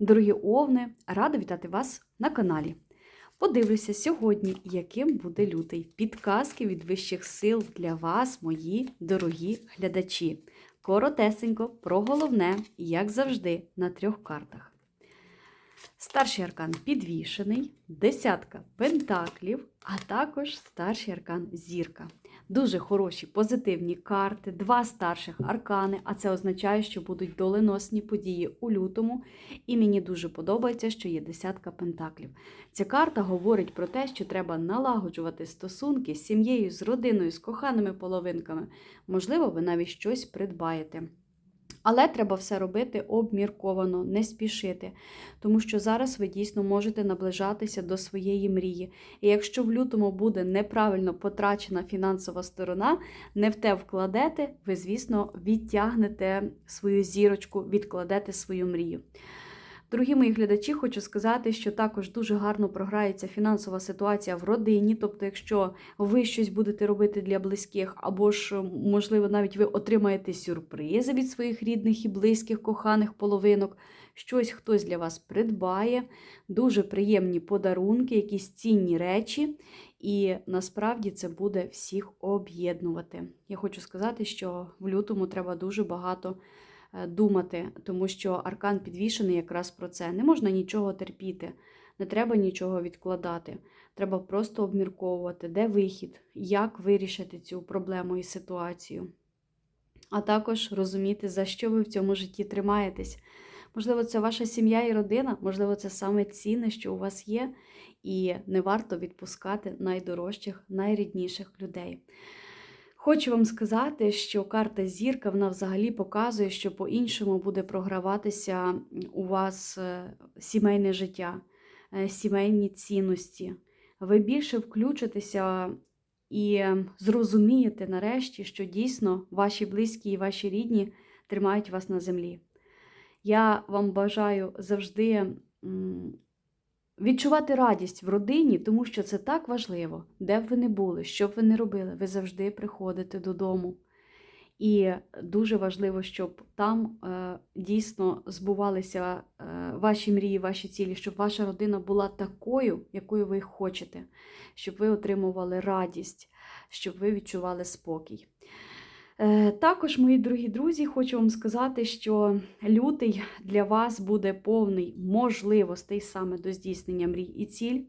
Дорогі овни, рада вітати вас на каналі. Подивлюся сьогодні, яким буде лютий. Підказки від вищих сил для вас, мої дорогі глядачі. Коротесенько про головне, як завжди, на трьох картах. Старший аркан підвішений, десятка пентаклів, а також старший аркан зірка. Дуже хороші позитивні карти, два старших аркани, а це означає, що будуть доленосні події у лютому. І мені дуже подобається, що є десятка пентаклів. Ця карта говорить про те, що треба налагоджувати стосунки з сім'єю, з родиною, з коханими половинками. Можливо, ви навіть щось придбаєте. Але треба все робити обмірковано, не спішити, тому що зараз ви дійсно можете наближатися до своєї мрії. І якщо в лютому буде неправильно потрачена фінансова сторона, не в те вкладете, ви, звісно, відтягнете свою зірочку, відкладете свою мрію. Дорогі мої глядачі, хочу сказати, що також дуже гарно програється фінансова ситуація в родині. Тобто, якщо ви щось будете робити для близьких, або ж, можливо, навіть ви отримаєте сюрпризи від своїх рідних і близьких, коханих половинок, щось хтось для вас придбає, дуже приємні подарунки, якісь цінні речі. І насправді це буде всіх об'єднувати. Я хочу сказати, що в лютому треба дуже багато думати, тому що аркан підвішений якраз про це. Не можна нічого терпіти, не треба нічого відкладати. Треба просто обмірковувати, де вихід, як вирішити цю проблему і ситуацію. А також розуміти, за що ви в цьому житті тримаєтесь. Можливо, це ваша сім'я і родина, можливо, це саме цінне, що у вас є, і не варто відпускати найдорожчих, найрідніших людей. Хочу вам сказати, що карта зірка вона взагалі показує, що по-іншому буде програватися у вас е, сімейне життя, е, сімейні цінності. Ви більше включитеся і зрозумієте нарешті, що дійсно ваші близькі і ваші рідні тримають вас на землі. Я вам бажаю завжди Відчувати радість в родині, тому що це так важливо, де б ви не були, що б ви не робили, ви завжди приходите додому. І дуже важливо, щоб там е, дійсно збувалися е, ваші мрії, ваші цілі, щоб ваша родина була такою, якою ви хочете, щоб ви отримували радість, щоб ви відчували спокій. Е, також, мої дорогі друзі, хочу вам сказати, що лютий для вас буде повний можливостей саме до здійснення мрій і ціль,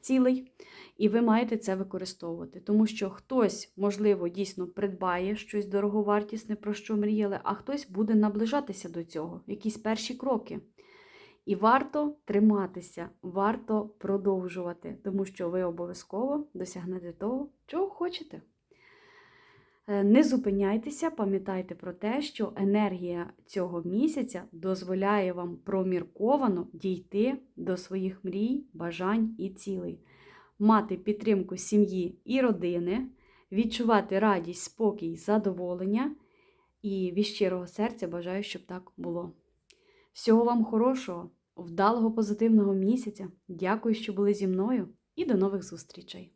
цілей, і ви маєте це використовувати. Тому що хтось, можливо, дійсно придбає щось дороговартісне, про що мріяли, а хтось буде наближатися до цього, якісь перші кроки. І варто триматися, варто продовжувати, тому що ви обов'язково досягнете того, чого хочете. Е, не зупиняйтеся, пам'ятайте про те, що енергія цього місяця дозволяє вам промірковано дійти до своїх мрій, бажань і цілей, мати підтримку сім'ї і родини, відчувати радість, спокій, задоволення. І від щирого серця бажаю, щоб так було. Всього вам хорошого, вдалого позитивного місяця. Дякую, що були зі мною, і до нових зустрічей!